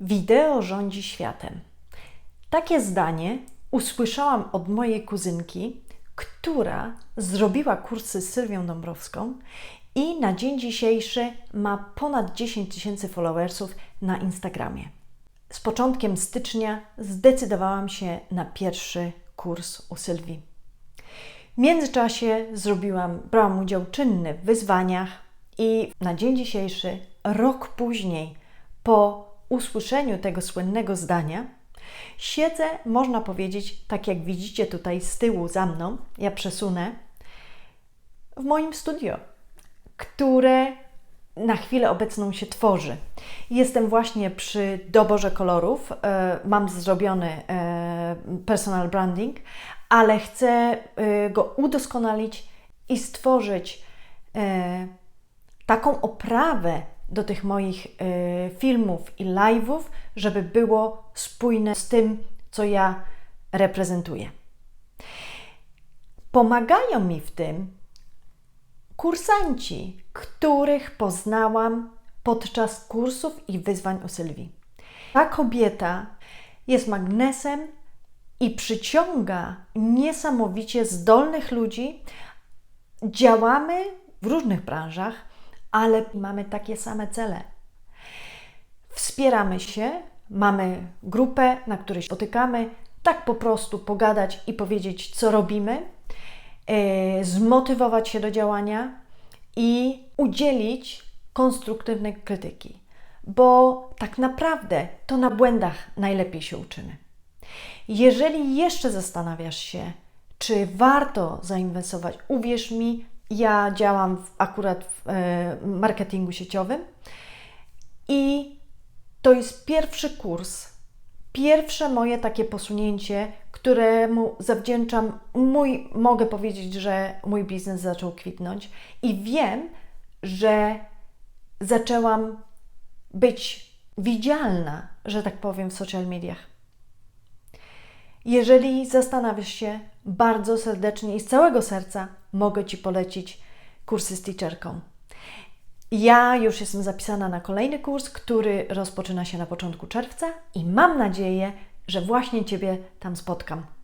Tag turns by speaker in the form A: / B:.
A: Wideo rządzi światem. Takie zdanie usłyszałam od mojej kuzynki, która zrobiła kursy z Sylwią Dąbrowską i na dzień dzisiejszy ma ponad 10 tysięcy followersów na Instagramie. Z początkiem stycznia zdecydowałam się na pierwszy kurs u Sylwii. W międzyczasie zrobiłam, brałam udział czynny w wyzwaniach i na dzień dzisiejszy, rok później, po usłyszeniu tego słynnego zdania, siedzę, można powiedzieć, tak jak widzicie tutaj z tyłu za mną, ja przesunę, w moim studio, które na chwilę obecną się tworzy. Jestem właśnie przy doborze kolorów. E, mam zrobiony e, personal branding, ale chcę e, go udoskonalić i stworzyć taką oprawę do tych moich filmów i live'ów, żeby było spójne z tym, co ja reprezentuję. Pomagają mi w tym kursanci, których poznałam podczas kursów i wyzwań u Sylwii. Ta kobieta jest magnesem i przyciąga niesamowicie zdolnych ludzi. Działamy w różnych branżach, ale mamy takie same cele. Wspieramy się, mamy grupę, na której się spotykamy, tak po prostu pogadać i powiedzieć, co robimy, e, zmotywować się do działania i udzielić konstruktywnej krytyki, bo tak naprawdę to na błędach najlepiej się uczymy. Jeżeli jeszcze zastanawiasz się, czy warto zainwestować, uwierz mi, ja działam w, akurat w e, marketingu sieciowym i to jest pierwszy kurs, pierwsze moje takie posunięcie, któremu zawdzięczam mój, mogę powiedzieć, że mój biznes zaczął kwitnąć i wiem, że zaczęłam być widzialna, że tak powiem, w social mediach. Jeżeli zastanawiasz się, bardzo serdecznie i z całego serca mogę Ci polecić kursy z teacherką. Ja już jestem zapisana na kolejny kurs, który rozpoczyna się na początku czerwca i mam nadzieję, że właśnie Ciebie tam spotkam.